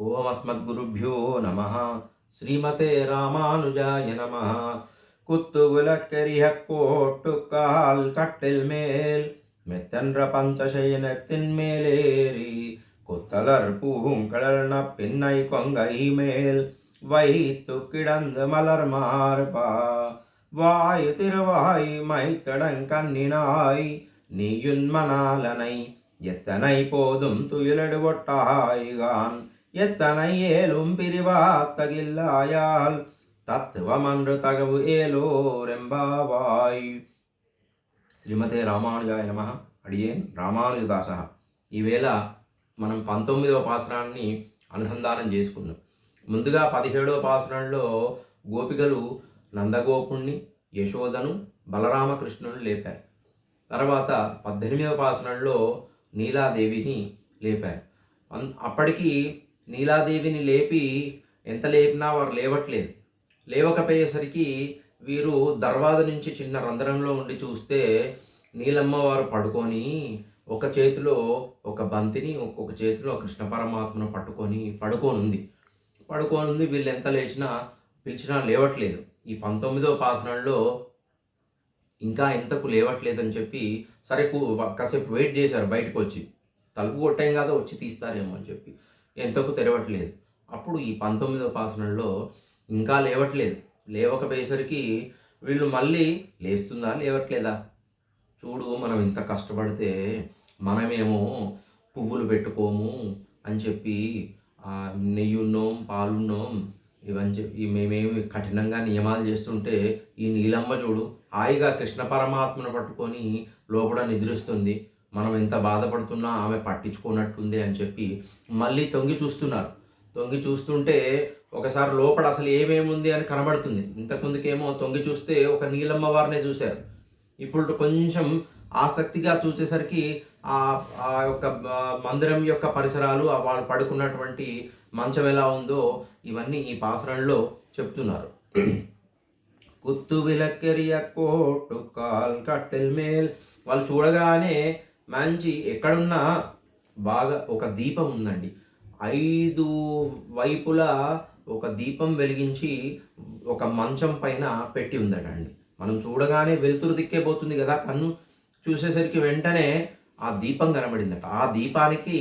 ఓం అస్మద్గురుభ్యో నమ శ్రీమతే రామానుజాయ నమ குத்துவிளக்கரிய கோட்டுக்கால் கட்டில் மேல் மெத்தன்ற பஞ்சசயனத்தின் மேலேறி குத்தலர் பூங்கழல்ன பின்னை கொங்கை மேல் வைத்து கிடந்து மலர் மார்பா வாய் திருவாய் மைத்தடங்கண்ணினாய் நீயுன்மனாலனை எத்தனை போதும் துயிலடு ஒட்டாய்கான் எத்தனை ஏலும் பிரிவாத்தகில்லாயால் తత్వమన్రు తగవు ఏలోరెంబావాయ్ శ్రీమతే రామానుజాయ నమ అడియేన్ రామానుజదాస ఈవేళ మనం పంతొమ్మిదవ పాసరాన్ని అనుసంధానం చేసుకున్నాం ముందుగా పదిహేడవ పాసరంలో గోపికలు నందగోపుణ్ణి యశోదను బలరామకృష్ణుని లేపారు తర్వాత పద్దెనిమిదవ పాసరంలో నీలాదేవిని లేపారు అన్- అప్పటికి నీలాదేవిని లేపి ఎంత లేపినా వారు లేవట్లేదు. లేవకపోయేసరికి వీరు దర్వాజ నుంచి చిన్న రంధ్రంలో ఉండి చూస్తే నీలమ్మ వారు పడుకొని ఒక చేతిలో ఒక బంతిని ఒక్కొక్క చేతిలో కృష్ణ పరమాత్మను పట్టుకొని పడుకోనుంది. పడుకోనుంది వీళ్ళు ఎంత లేచినా పిలిచినా లేవట్లేదు. ఈ పంతొమ్మిదో పాసనంలో ఇంకా ఎంతకు లేవట్లేదని చెప్పి సరే కాసేపు వెయిట్ చేశారు బయటకు వచ్చి తలుపు కొట్టాం కదా వచ్చి తీస్తారేమో అని చెప్పి. ఎంతకు తెరవట్లేదు. అప్పుడు ఈ పంతొమ్మిదో పాసనంలో ఇంకా లేవట్లేదు. లేవకపోయేసరికి వీళ్ళు మళ్ళీ లేస్తుందా లేవట్లేదా? చూడు మనం ఇంత కష్టపడితే మనమేమో పువ్వులు పెట్టుకోము అని చెప్పి నెయ్యి ఉన్నాం పాలున్నాం ఇవని చెప్పి మేమేమి కఠినంగా నియమాలు చేస్తుంటే ఈ నీలమ్మ చూడు హాయిగా కృష్ణ పరమాత్మను పట్టుకొని లోపల నిద్రిస్తుంది. మనం ఎంత బాధపడుతున్నా ఆమె పట్టించుకున్నట్టుంది అని చెప్పి మళ్ళీ తొంగి చూస్తున్నారు. తొంగి చూస్తుంటే ఒకసారి లోపల అసలు ఏమేముంది అని కనబడుతుంది. ఇంతకుముందుకేమో తొంగి చూస్తే ఒక నీలమ్మ వారినే చూశారు. ఇప్పుడు కొంచెం ఆసక్తిగా చూసేసరికి ఆ ఆ యొక్క మందిరం యొక్క పరిసరాలు వాళ్ళు పడుకున్నటువంటి మంచం ఎలా ఉందో ఇవన్నీ ఈ పాసరంలో చెప్తున్నారు. కుత్తు విలక్కెరియ కోటు కాల్ కట్టెల్ మేల్. వాళ్ళు చూడగానే మంచి ఎక్కడున్నా బాగా ఒక దీపం ఉందండి. ఐదు వైపులా ఒక దీపం వెలిగించి ఒక మంచం పైన పెట్టి ఉందట అండి మనం చూడగానే వెలుతురు దిక్కే పోతుంది కదా కన్ను. చూసేసరికి వెంటనే ఆ దీపం కనబడిందట. ఆ దీపానికి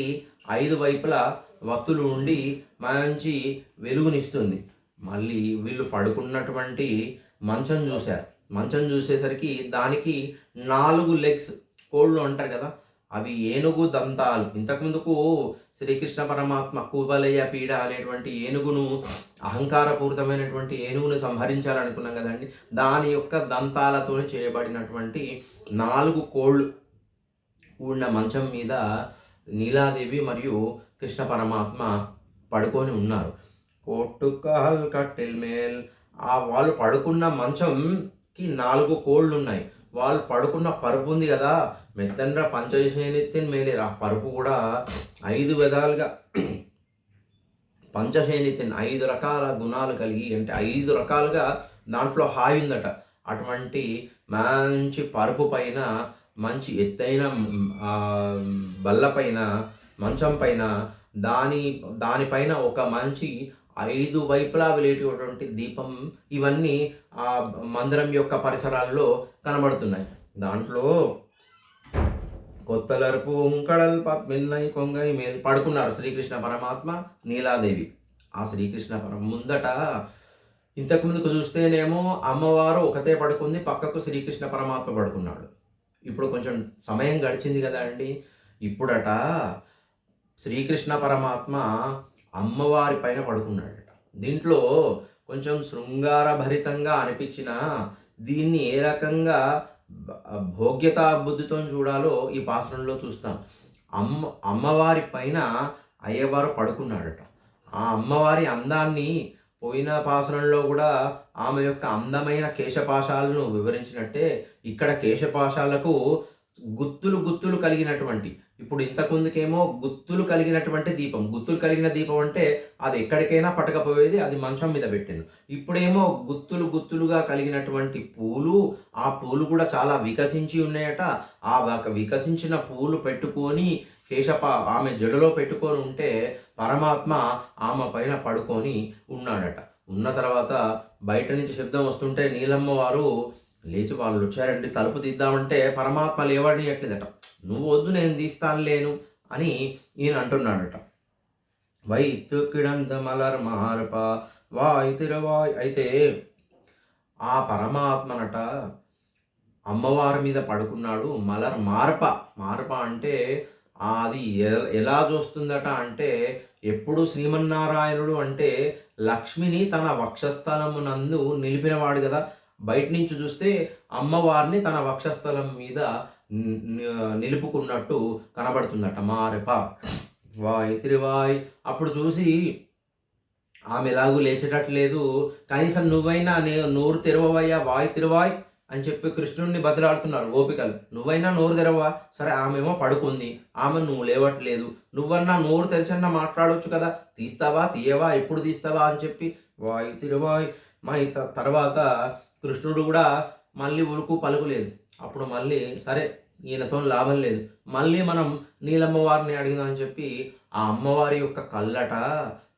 ఐదు వైపులా వత్తులు ఉండి మంచి వెలుగునిస్తుంది. మళ్ళీ వీళ్ళు పడుకున్నటువంటి మంచం చూశారు. మంచం చూసేసరికి దానికి నాలుగు లెగ్స్ కోళ్ళు అంటారు కదా అవి ఏనుగు దంతాలు. ఇంతకుముందుకు శ్రీకృష్ణ పరమాత్మ కువలయ పీడ అనేటువంటి ఏనుగును అహంకారపూరితమైనటువంటి ఏనుగును సంహరించాలనుకున్నాం కదండి. దాని యొక్క దంతాలతో చేయబడినటువంటి నాలుగు కోళ్ళు. కూడిన మంచం మీద నీలాదేవి మరియు కృష్ణ పరమాత్మ పడుకొని ఉన్నారు. కోట్టుకాల్ కట్టెల్ మేల్. ఆ వాళ్ళు పడుకున్న మంచంకి నాలుగు కోళ్ళు ఉన్నాయి వాళ్ళు పడుకున్న పరుపు ఉంది కదా మెత్తండ్ర పంచశేనిత్యన్ మేలేరు. ఆ పరుపు కూడా ఐదు విధాలుగా పంచశేనిత్యన్ ఐదు రకాల గుణాలు కలిగి అంటే ఐదు రకాలుగా దాంట్లో హాయి ఉందట. అటువంటి మంచి పరుపు పైన మంచి ఎత్తైన బల్లపైన బల్ల పైన మంచం పైన దాని దానిపైన ఒక మంచి ఐదు వైపులా వెలిగేటటువంటి దీపం ఇవన్నీ ఆ మందిరం యొక్క పరిసరాల్లో కనబడుతున్నాయి. దాంట్లో కొత్తలరుపు ఉంకడల్ పద్మిన్నై కొంగై మేల్ పడుకున్నారు శ్రీకృష్ణ పరమాత్మ నీలాదేవి. ఆ శ్రీకృష్ణ పరమ ముందట ఇంతకు ముందుకు చూస్తేనేమో అమ్మవారు ఒకతే పడుకుంది పక్కకు శ్రీకృష్ణ పరమాత్మ పడుకున్నాడు. ఇప్పుడు కొంచెం సమయం గడిచింది కదా అండి. ఇప్పుడట శ్రీకృష్ణ పరమాత్మ అమ్మవారి పైన పడుకున్నాడట. దీంట్లో కొంచెం శృంగారభరితంగా అనిపించిన దీన్ని ఏ రకంగా భోగ్యతా బుద్ధితో చూడాలో ఈ పాసనంలో చూస్తాం. అమ్మ అమ్మవారి పైన అయ్యవారు పడుకున్నాడట. ఆ అమ్మవారి అందాన్ని పోయిన పాసనంలో కూడా ఆమె యొక్క అందమైన కేశపాశాలను వివరించినట్టే ఇక్కడ కేశపాశాలకు గుత్తులు గుత్తులు కలిగినటువంటి ఇప్పుడు ఇంతకుముందుకేమో గుత్తులు కలిగినటువంటి దీపం. గుత్తులు కలిగిన దీపం అంటే అది ఎక్కడికైనా పట్టకపోయేది అది మంచం మీద పెట్టాను ఇప్పుడేమో గుత్తులు గుత్తులుగా కలిగినటువంటి పూలు ఆ పూలు కూడా చాలా వికసించి ఉన్నాయట. ఆ ఒక వికసించిన పూలు పెట్టుకొని కేశప ఆమె జడలో పెట్టుకొని ఉంటే పరమాత్మ ఆమె పైన పడుకొని ఉన్నాడట. ఉన్న తర్వాత బయట నుంచి శబ్దం వస్తుంటే నీలమ్మ వారు లేచి వాళ్ళు వచ్చారండి తలుపు తీద్దామంటే పరమాత్మ లేవడియట్లేదట నువ్వు వద్దు నేను తీస్తాను లేను అని ఈయన అంటున్నాడట. వైతుకిడంత మలర్ మహారప వాయ్ తిరవాయ్ అయితే ఆ పరమాత్మనట అమ్మవారి మీద పడుకున్నాడు మలర్ మార్ప. మార్ప అంటే అది ఎ- ఎలా చూస్తుందట అంటే ఎప్పుడు శ్రీమన్నారాయణుడు అంటే లక్ష్మిని తన వక్షస్థలమునందు నిలిపినవాడు కదా. బయట నుంచి చూస్తే అమ్మవారిని తన వక్షస్థలం మీద నిలుపుకున్నట్టు కనబడుతుందట. మారెప వాయ్ తిరివాయ్. అప్పుడు చూసి ఆమె ఎలాగూ లేచేటట్లేదు. కనీసం నువ్వైనా నే నోరు తెరవవయ్యా వాయ్ తిరువాయ్ అని చెప్పి కృష్ణుడిని బదిలాడుతున్నారు గోపికలు. నువ్వైనా నోరు తెరవా సరే ఆమెమో పడుకుంది. ఆమె నువ్వు లేవట్లేదు. నువ్వన్నా నోరు తెరిచన్నా మాట్లాడవచ్చు కదా. తీస్తావా? తీయవా? ఎప్పుడు తీస్తావా? అని చెప్పి వాయ్ తిరువాయ్. మా తర్వాత కృష్ణుడు కూడా మళ్ళీ ఉలుకు పలుకులేదు అప్పుడు మళ్ళీ సరే ఈయనతో లాభం లేదు. మళ్ళీ మనం నీలమ్మవారిని అడిగిందని అడిగినామని చెప్పి ఆ అమ్మవారి యొక్క కళ్ళట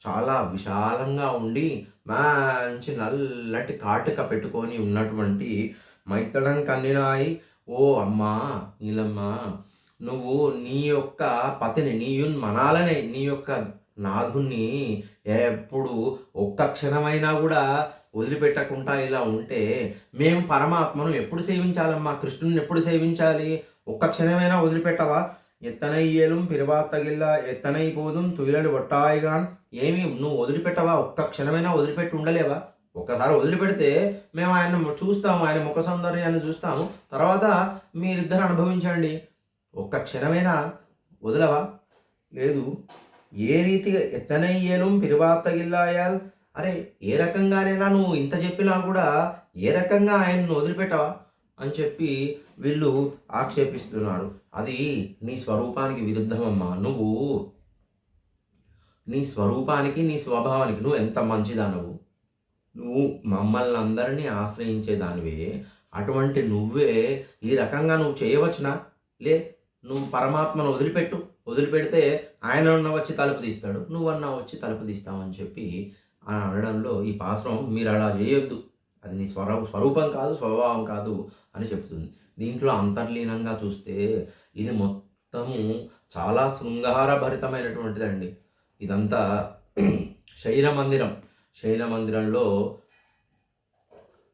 చాలా విశాలంగా ఉండి మంచి నల్లటి కాటుక పెట్టుకొని ఉన్నటువంటి మైతడం కన్నినాయి. ఓ అమ్మా నీలమ్మ నువ్వు నీ యొక్క పతిని నీయున్ మనాలనే నీ యొక్క నాథుణ్ణి ఎప్పుడు ఒక్క క్షణమైనా కూడా వదిలిపెట్టకుండా ఇలా ఉంటే మేము పరమాత్మను ఎప్పుడు సేవించాలమ్మా? కృష్ణుని ఎప్పుడు సేవించాలి? ఒక్క క్షణమైనా వదిలిపెట్టవా? ఎత్తనయ్యేలం పిరవాత్తగిల్ల ఎత్తనై పోదుం తుయిలడు ఒట్టాయిగాన్ ఏమి నువ్వు వదిలిపెట్టవా? ఒక్క క్షణమైనా వదిలిపెట్టి ఉండలేవా? ఒక్కసారి వదిలిపెడితే మేము ఆయన చూస్తాము ఆయన ముఖ సౌందర్యాన్ని చూస్తాము. తర్వాత మీరిద్దరు అనుభవించండి. ఒక్క క్షణమైనా వదలవా? లేదు. ఏ రీతిగా ఎత్తనయ్యేలం పిరువాత్తగిల్లాయాల్ అరే ఏ రకంగానైనా నువ్వు ఇంత చెప్పినా కూడా ఏ రకంగా ఆయనను వదిలిపెట్టవా? అని చెప్పి వీళ్ళు ఆక్షేపిస్తున్నారు అది నీ స్వరూపానికి విరుద్ధమమ్మా. నువ్వు నీ స్వరూపానికి నీ స్వభావానికి నువ్వు ఎంత మంచిదానవు? నువ్వు మమ్మల్ని అందరినీ ఆశ్రయించే దానివే. అటువంటి నువ్వే ఈ రకంగా నువ్వు చేయవచ్చునా? లే నువ్వు పరమాత్మను వదిలిపెట్టు. వదిలిపెడితే ఆయన ఉన్న వచ్చి తలుపు తీస్తాడు. నువ్వన్నా వచ్చి తలుపు తీస్తావని చెప్పి అని అనడంలో ఈ పాత్రం మీరు అలా చేయొద్దు. అది నీ స్వర స్వరూపం కాదు స్వభావం కాదు అని చెప్తుంది. దీంట్లో అంతర్లీనంగా చూస్తే ఇది మొత్తము చాలా శృంగారభరితమైనటువంటిదండి. ఇదంతా శైల మందిరం. శైల మందిరంలో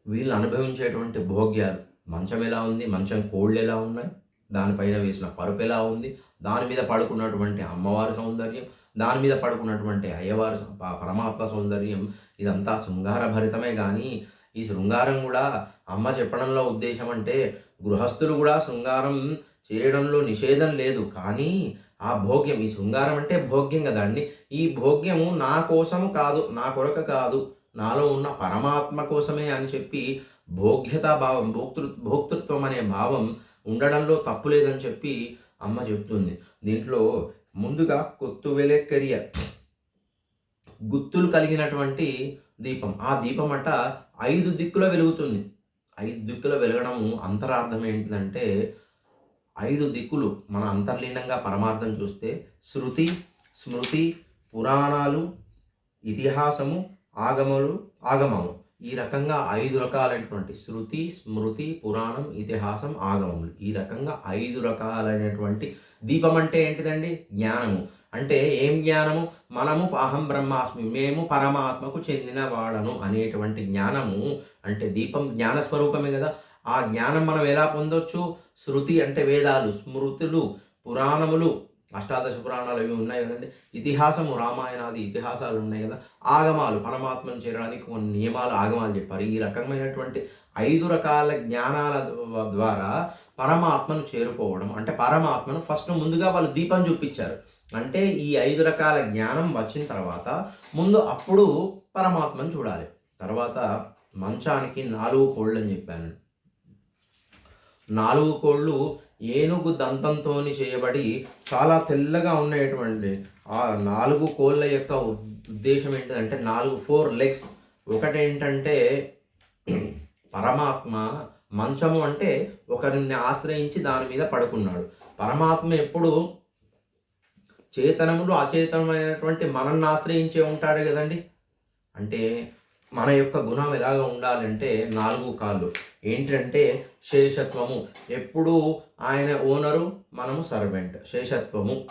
వీళ్ళు అనుభవించేటువంటి భోగ్యాలు. మంచం ఎలా ఉంది? మంచం కోళ్ళు ఎలా ఉన్నాయి? దానిపైన వేసిన పరుపు ఎలా ఉంది? దాని మీద పడుకున్నటువంటి అమ్మవారి సౌందర్యం దాని మీద పడుకున్నటువంటి అయ్యవారు పరమాత్మ సౌందర్యం ఇదంతా శృంగారభరితమే కానీ ఈ శృంగారం కూడా అమ్మ చెప్పడంలో ఉద్దేశం అంటే గృహస్థులు కూడా శృంగారం చేయడంలో నిషేధం లేదు. కానీ ఆ భోగ్యం ఈ శృంగారం అంటే భోగ్యం కదండి ఈ భోగ్యము నా కోసము కాదు నా కొరక కాదు నాలో ఉన్న పరమాత్మ కోసమే అని చెప్పి భోగ్యతా భావం భోక్తృ భోక్తృత్వం అనే భావం ఉండడంలో తప్పు లేదని చెప్పి అమ్మ చెప్తుంది. దీంట్లో ముందుగా కొత్తు కెరియర్. గుత్తులు కలిగినటువంటి దీపం. ఆ దీపం అంట ఐదు దిక్కుల వెలుగుతుంది. ఐదు దిక్కుల వెలగడము అంతరార్థం ఏంటిదంటే ఐదు దిక్కులు మన అంతర్లీనంగా పరమార్థం చూస్తే శృతి స్మృతి పురాణాలు ఇతిహాసము ఆగమలు ఆగమము. ఈ రకంగా ఐదు రకాలైనటువంటి శృతి స్మృతి పురాణం ఇతిహాసం ఆగమములు. ఈ రకంగా ఐదు రకాలైనటువంటి దీపం అంటే ఏంటిదండి? జ్ఞానము. అంటే ఏం జ్ఞానము? మనము అహం బ్రహ్మాస్మి మేము పరమాత్మకు చెందిన వాడను అనేటువంటి జ్ఞానము. అంటే దీపం జ్ఞాన స్వరూపమే కదా. ఆ జ్ఞానం మనం ఎలా పొందొచ్చు? శృతి అంటే వేదాలు స్మృతులు పురాణములు అష్టాదశ పురాణాలు అవి ఉన్నాయి కదండి. ఇతిహాసము రామాయణాది ఇతిహాసాలు ఉన్నాయి కదా. ఆగమాలు పరమాత్మను చేరడానికి కొన్ని నియమాలు ఆగమాలు చెప్పారు. ఈ రకమైనటువంటి ఐదు రకాల జ్ఞానాల ద్వారా పరమాత్మను చేరుకోవడం అంటే పరమాత్మను ఫస్ట్ ముందుగా వాళ్ళు దీపం చూపించారు. అంటే ఈ ఐదు రకాల జ్ఞానం వచ్చిన తర్వాత ముందు అప్పుడు పరమాత్మను చూడాలి. తర్వాత మంచానికి నాలుగు కోళ్ళు అని చెప్పాను. నాలుగు కోళ్ళు ఏనుగు దంతంతో చేయబడి చాలా తెల్లగా ఉండేటువంటి ఆ నాలుగు కోళ్ళ యొక్క ఉద్దేశం ఏంటంటే నాలుగు ఫోర్ లెగ్స్. ఒకటేంటంటే పరమాత్మ మంచము అంటే ఒకరిని ఆశ్రయించి దాని మీద పడుకున్నాడు. పరమాత్మ ఎప్పుడు చేతనములు అచేతనమైనటువంటి మనల్ని ఆశ్రయించే ఉంటాడు కదండి. అంటే మన యొక్క గుణం ఎలాగ ఉండాలంటే నాలుగు కాళ్ళు. ఏంటంటే శేషత్వము. ఎప్పుడూ ఆయన ఓనరు మనము సర్వెంట్. శేషత్వము.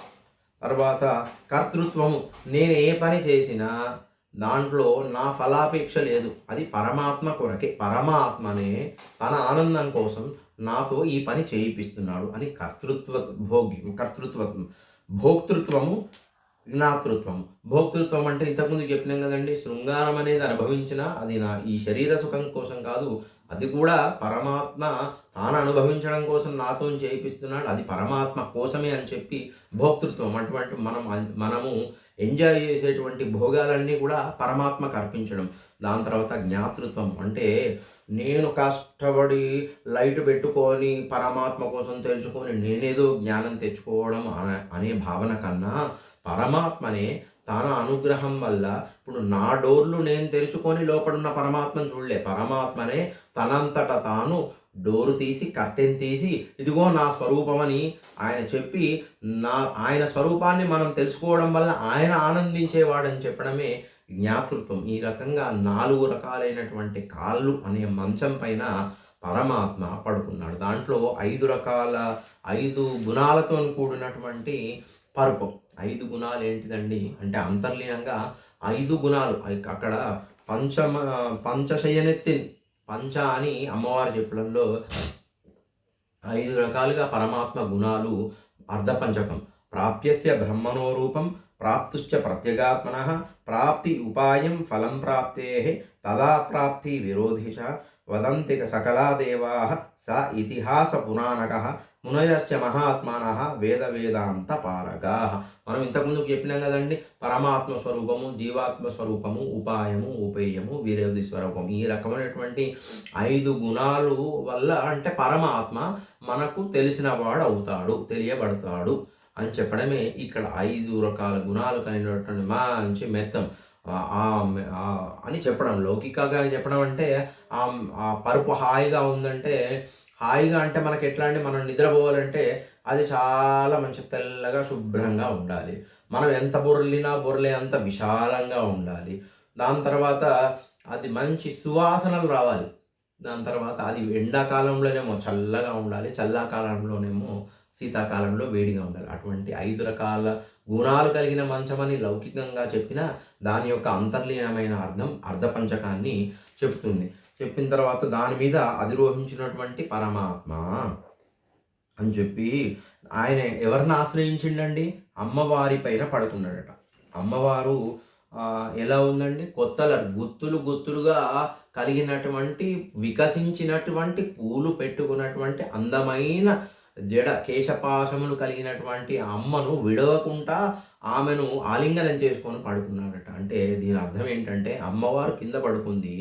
తర్వాత కర్తృత్వము. నేను ఏ పని చేసినా దాంట్లో నా ఫలాపేక్ష లేదు. అది పరమాత్మ కొరకే. పరమాత్మనే తన ఆనందం కోసం నాతో ఈ పని చేయిపిస్తున్నాడు అని కర్తృత్వ భోగ్యం కర్తృత్వ భోక్తృత్వము జ్ఞాతృత్వం. భోక్తృత్వం అంటే ఇంతకుముందు చెప్పినాం కదండి శృంగారం అనేది అనుభవించిన అది నా ఈ శరీర సుఖం కోసం కాదు అది కూడా పరమాత్మ తాను అనుభవించడం కోసం నాతో చేయిస్తున్నాడు అది పరమాత్మ కోసమే అని చెప్పి భోక్తృత్వం. అటువంటి మనం మనము ఎంజాయ్ చేసేటువంటి భోగాలన్నీ కూడా పరమాత్మకు అర్పించడం. దాని తర్వాత జ్ఞాతృత్వం అంటే నేను కష్టపడి లైట్ పెట్టుకొని పరమాత్మ కోసం తెలుసుకొని నేనేదో జ్ఞానం తెచ్చుకోవడం అనే భావన కన్నా పరమాత్మనే తన అనుగ్రహం వల్ల ఇప్పుడు నా డోర్లు నేను తెరుచుకొని లోపడున్న పరమాత్మను చూడలే. పరమాత్మనే తనంతట తాను డోరు తీసి కర్టెన్ తీసి ఇదిగో నా స్వరూపమని ఆయన చెప్పి నా ఆయన స్వరూపాన్ని మనం తెలుసుకోవడం వల్ల ఆయన ఆనందించేవాడని చెప్పడమే జ్ఞాతృత్వం. ఈ రకంగా నాలుగు రకాలైనటువంటి కాళ్ళు అనే మంచం పైన పరమాత్మ పడుకున్నాడు. దాంట్లో ఐదు రకాల ఐదు గుణాలతో కూడినటువంటి పరుపు. ఐదు గుణాలు ఏంటిదండి? అంటే అంతర్లీనంగా ఐదు గుణాలు. అక్కడ పంచమ పంచశయనెత్తిన్ పంచ అని అమ్మవారు చెప్పడంలో ఐదు రకాలుగా పరమాత్మ గుణాలు అర్ధపంచకం. ప్రాప్యస్య బ్రహ్మణోరూపం ప్రాప్తుశ్చ ప్రత్యేగాత్మన ప్రాప్తి ఉపాయం ఫలం ప్రాప్తే తదా ప్రాప్తి విరోధిష వదంతి సకలా దేవా స ఇతిహాస పురాణక మునయశ్చ మహాత్మాన వేద వేదాంత పారగా. మనం ఇంతకుముందు చెప్పినాం కదండి పరమాత్మ స్వరూపము జీవాత్మ స్వరూపము ఉపాయము ఉపేయము వీరేది స్వరూపం ఈ రకమైనటువంటి ఐదు గుణాలు వల్ల అంటే పరమాత్మ మనకు తెలిసిన వాడు అవుతాడు తెలియబడతాడు అని చెప్పడమే ఇక్కడ ఐదు రకాల గుణాలు కలిగినటువంటి మంచి మెత్తం. అని చెప్పడం లౌకికగా చెప్పడం అంటే ఆ పరుపు హాయిగా ఉందంటే హాయిగా అంటే మనకి ఎట్లా అంటే మనం నిద్రపోవాలంటే అది చాలా మంచి తెల్లగా శుభ్రంగా ఉండాలి. మనం ఎంత బొర్లినా బొర్లే అంత విశాలంగా ఉండాలి. దాని తర్వాత అది మంచి సువాసనలు రావాలి. దాని తర్వాత అది ఎండాకాలంలోనేమో చల్లగా ఉండాలి. చల్లాకాలంలోనేమో శీతాకాలంలో వేడిగా ఉండాలి. అటువంటి ఐదు రకాల గుణాలు కలిగిన మంచమని లౌకికంగా చెప్పిన దాని యొక్క అంతర్లీనమైన అర్థం అర్ధపంచకాన్ని చెప్తుంది. చెప్పిన తర్వాత దాని మీద అధిరోహించినటువంటి పరమాత్మ అని చెప్పి ఆయన ఎవరిని ఆశ్రయించిండండి? అమ్మవారి పైన పడుకున్నాడట. అమ్మవారు ఎలా ఉందండి? కొత్తల గుత్తులు గుత్తులుగా కలిగినటువంటి వికసించినటువంటి పూలు పెట్టుకున్నటువంటి అందమైన జడ కేశపాశములు కలిగినటువంటి అమ్మను విడవకుండా ఆమెను ఆలింగనం చేసుకొని పడుకున్నాడట. అంటే దీని అర్థం ఏంటంటే అమ్మవారు కింద పడుకుంది.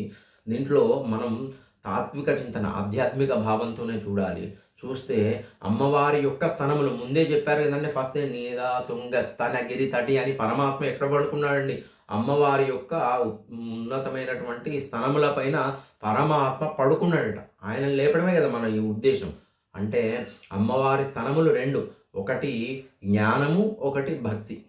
దీంట్లో మనం తాత్విక చింతన ఆధ్యాత్మిక భావంతోనే చూడాలి. చూస్తే అమ్మవారి యొక్క స్థనములు ముందే చెప్పారు కదండి ఫస్ట్ నీరా తుంగ స్తనగిరి తటి అని పరమాత్మ ఎక్కడ పడుకున్నాడండి? అమ్మవారి యొక్క ఉన్నతమైనటువంటి స్థనముల పైన పరమాత్మ పడుకున్నాడట. ఆయన లేపడమే కదా మన ఈ ఉద్దేశం. అంటే అమ్మవారి స్థనములు రెండు. ఒకటి జ్ఞానము ఒకటి భక్తి.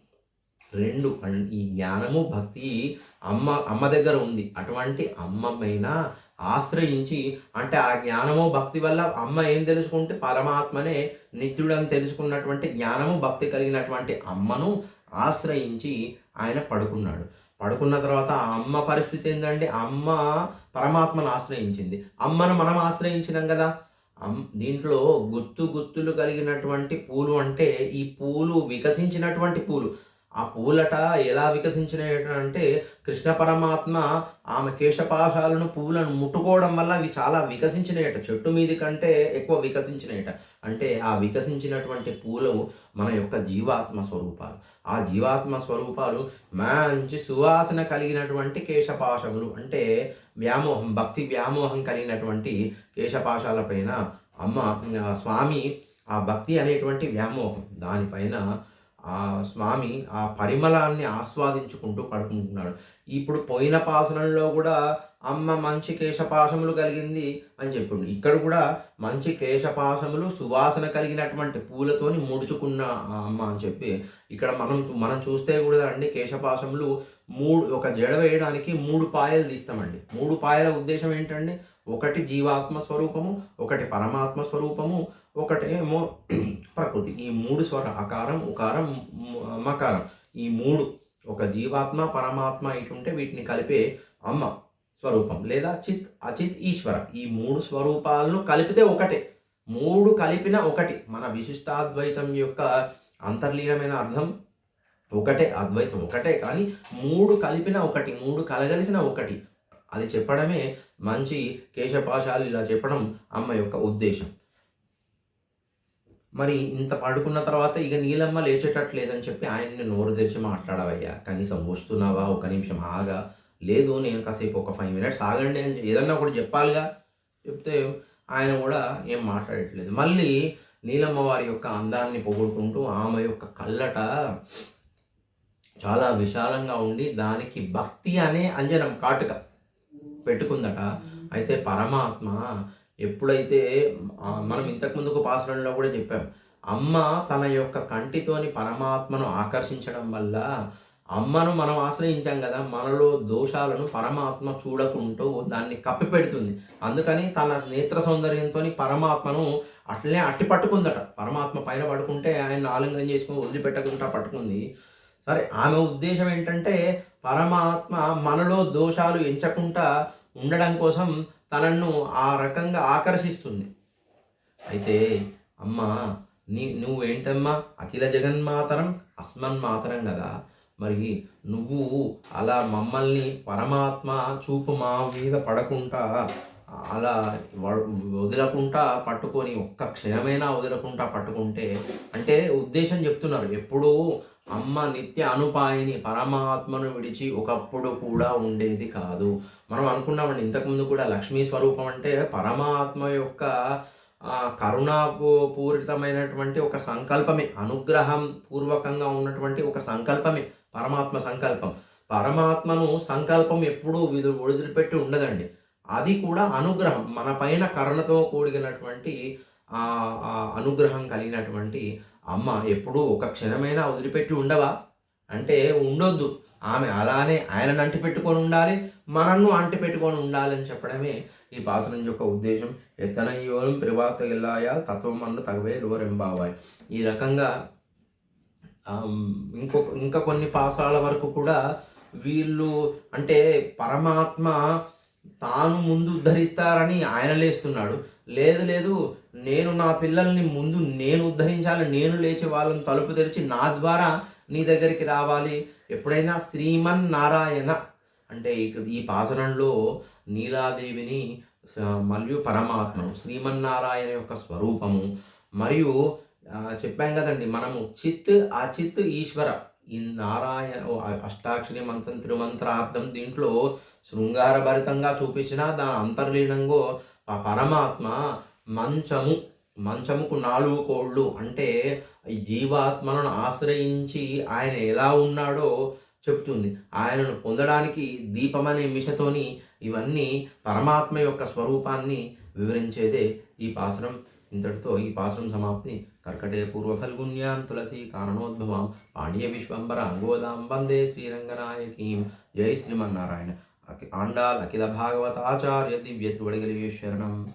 రెండు ఈ జ్ఞానము భక్తి అమ్మ అమ్మ దగ్గర ఉంది. అటువంటి అమ్మమైన ఆశ్రయించి అంటే ఆ జ్ఞానము భక్తి వల్ల అమ్మ ఏం తెలుసుకుంటే పరమాత్మనే నిత్యుడని తెలుసుకున్నటువంటి జ్ఞానము భక్తి కలిగినటువంటి అమ్మను ఆశ్రయించి ఆయన పడుకున్నాడు. పడుకున్న తర్వాత ఆ అమ్మ పరిస్థితి ఏంటంటే అమ్మ పరమాత్మను ఆశ్రయించింది. అమ్మను మనం ఆశ్రయించినాం కదా. దీంట్లో గుత్తు గుత్తులు కలిగినటువంటి పూలు అంటే ఈ పూలు వికసించినటువంటి పూలు. ఆ పూలట ఎలా వికసించినట కృష్ణ పరమాత్మ ఆమె కేశపాశాలను పువ్వులను ముట్టుకోవడం వల్ల అవి చాలా వికసించినాయట. చెట్టు మీది కంటే ఎక్కువ వికసించినాయట. అంటే ఆ వికసించినటువంటి పూలు మన యొక్క జీవాత్మ స్వరూపాలు. ఆ జీవాత్మ స్వరూపాలు మంచి సువాసన కలిగినటువంటి కేశపాశములు. అంటే వ్యామోహం భక్తి వ్యామోహం కలిగినటువంటి కేశపాశాలపైన అమ్మ స్వామి ఆ భక్తి అనేటువంటి వ్యామోహం. దానిపైన ఆ స్వామి ఆ పరిమళాన్ని ఆస్వాదించుకుంటూ పడుకుంటున్నాడు. ఇప్పుడు పోయిన పాసనంలో కూడా అమ్మ మంచి కేశపాశములు కలిగింది అని చెప్పిండు. ఇక్కడ కూడా మంచి కేశపాశములు సువాసన కలిగినటువంటి పూలతోని ముడుచుకున్న అమ్మ అని చెప్పి ఇక్కడ మనం మనం చూస్తే కూడా అండి కేశపాశములు మూడు ఒక జడ వేయడానికి మూడు పాయలు తీస్తామండి. మూడు పాయల ఉద్దేశం ఏంటండి? ఒకటి జీవాత్మ స్వరూపము ఒకటి పరమాత్మ స్వరూపము ఒకటేమో ప్రకృతి. ఈ మూడు స్వర అకారం ఉకారం మకారం. ఈ మూడు ఒక జీవాత్మ పరమాత్మ ఇటుంటే వీటిని కలిపే అమ్మ స్వరూపం లేదా చిత్ అచిత్ ఈశ్వర. ఈ మూడు స్వరూపాలను కలిపితే ఒకటే. మూడు కలిపిన ఒకటి. మన విశిష్టాద్వైతం యొక్క అంతర్లీనమైన అర్థం ఒకటే అద్వైతం ఒకటే. కానీ మూడు కలిపిన ఒకటి మూడు కలగలిసిన ఒకటి. అది చెప్పడమే మంచి కేశపాశాలు ఇలా చెప్పడం అమ్మ యొక్క ఉద్దేశం. మరి ఇంత పడుకున్న తర్వాత ఇక నీలమ్మ లేచేటట్లేదని చెప్పి ఆయన్ని నోరు తెరిచి మాట్లాడవయ్యా కనీసం వస్తున్నావా? ఒక నిమిషం ఆగా. లేదు నేను కాసేపు ఒక ఫైవ్ మినిట్స్ ఆగండి అని ఏదన్నా ఒకటి చెప్పాలిగా. చెప్తే ఆయన కూడా ఏం మాట్లాడట్లేదు. మళ్ళీ నీలమ్మ వారి యొక్క అందాన్ని పొగుడుకుంటూ ఆమె యొక్క కళ్ళట చాలా విశాలంగా ఉండి దానికి భక్తి అనే అంజనం కాటుక. పెట్టుకుందట. అయితే పరమాత్మ ఎప్పుడైతే మనం ఇంతకుముందు ఒక పాసరంలో కూడా చెప్పాం. అమ్మ తన యొక్క కంటితోని పరమాత్మను ఆకర్షించడం వల్ల అమ్మను మనం ఆశ్రయించాం కదా మనలో దోషాలను పరమాత్మ చూడకుంటూ దాన్ని కప్పిపెడుతుంది అందుకని తన నేత్ర సౌందర్యంతో పరమాత్మను అట్లనే అట్టి పట్టుకుందట. పరమాత్మ పైన పడుకుంటే ఆయన ఆలింగనం చేసుకుని వదిలిపెట్టకుండా పట్టుకుంది. సరే ఆమె ఉద్దేశం ఏంటంటే పరమాత్మ మనలో దోషాలు ఎంచకుండా ఉండడం కోసం తనను ఆ రకంగా ఆకర్షిస్తుంది. అయితే అమ్మ నీ నువ్వేంటమ్మా? అఖిల జగన్మాతరం అస్మన్ మాతరం కదా. మరి నువ్వు అలా మమ్మల్ని పరమాత్మ చూపు మా మీద పడకుండా అలా వ- వదలకుండా పట్టుకొని ఒక్క క్షణమైనా వదలకుండా పట్టుకుంటే అంటే ఉద్దేశం చెప్తున్నారు. ఎప్పుడూ అమ్మ నిత్య అనుపాయిని పరమాత్మను విడిచి ఒకప్పుడు కూడా ఉండేది కాదు. మనం అనుకున్నామండి ఇంతకుముందు కూడా లక్ష్మీ స్వరూపం అంటే పరమాత్మ యొక్క ఆ, కరుణాపూ- పూరితమైనటువంటి ఒక సంకల్పమే అనుగ్రహం పూర్వకంగా ఉన్నటువంటి ఒక సంకల్పమే పరమాత్మ సంకల్పం. పరమాత్మను సంకల్పం ఎప్పుడూ విడు వదిలిపెట్టి ఉండదండి. అది కూడా అనుగ్రహం మన పైన కరుణతో కూడినటువంటి అనుగ్రహం కలిగినటువంటి అమ్మ ఎప్పుడూ ఒక క్షణమైనా వదిలిపెట్టి ఉండవా? అంటే ఉండొద్దు. ఆమె అలానే ఆయనను అంటి పెట్టుకొని ఉండాలి మనను అంటి పెట్టుకొని ఉండాలని చెప్పడమే ఈ పాసనం యొక్క ఉద్దేశం. ఎత్తనయ్యోరం ప్రివాత ఇల్లాయా తత్వం అన్న తగవే రోరెంబావాయ్ ఈ రకంగా ఇంకొక ఇంకా కొన్ని పాసాల వరకు కూడా వీళ్ళు అంటే పరమాత్మ తాను ముందు ఉద్ధరిస్తారని ఆయన లేస్తున్నాడు. లేదు లేదు నేను నా పిల్లల్ని ముందు నేను ఉద్ధరించాలి నేను లేచి వాళ్ళని తలుపు తెరిచి నా ద్వారా నీ దగ్గరికి రావాలి. ఎప్పుడైనా శ్రీమన్ నారాయణ అంటే ఈ పాసనంలో నీలాదేవిని మరియు పరమాత్మను శ్రీమన్నారాయణ యొక్క స్వరూపము. మరియు చెప్పాం కదండి మనము చిత్ అచిత్ ఈశ్వర. ఈ నారాయణ అష్టాక్షరి మంత్రం తిరుమంత్రార్థం దీంట్లో శృంగారభరితంగా చూపించిన దాని అంతర్లీనంగా ఆ పరమాత్మ మంచము మంచముకు నాలుగు కోళ్ళు అంటే జీవాత్మలను ఆశ్రయించి ఆయన ఎలా ఉన్నాడో చెప్తుంది ఆయనను పొందడానికి దీపమనే మిషతోని ఇవన్నీ పరమాత్మ యొక్క స్వరూపాన్ని వివరించేదే ఈ పాసరం ఇంతటితో ఈ పాసరం సమాప్తి. కర్కటే పూర్వఫల్గుణ్యాం తులసి కారణోద్భవాం. పాండ్య విశ్వంబర అంగోదాం వందే శ్రీరంగనాయకీం. జై శ్రీమన్నారాయణ. అఖి- ఆండాల్ అఖిల భాగవతాచార్య దివ్య త్రివడిగలి శరణం.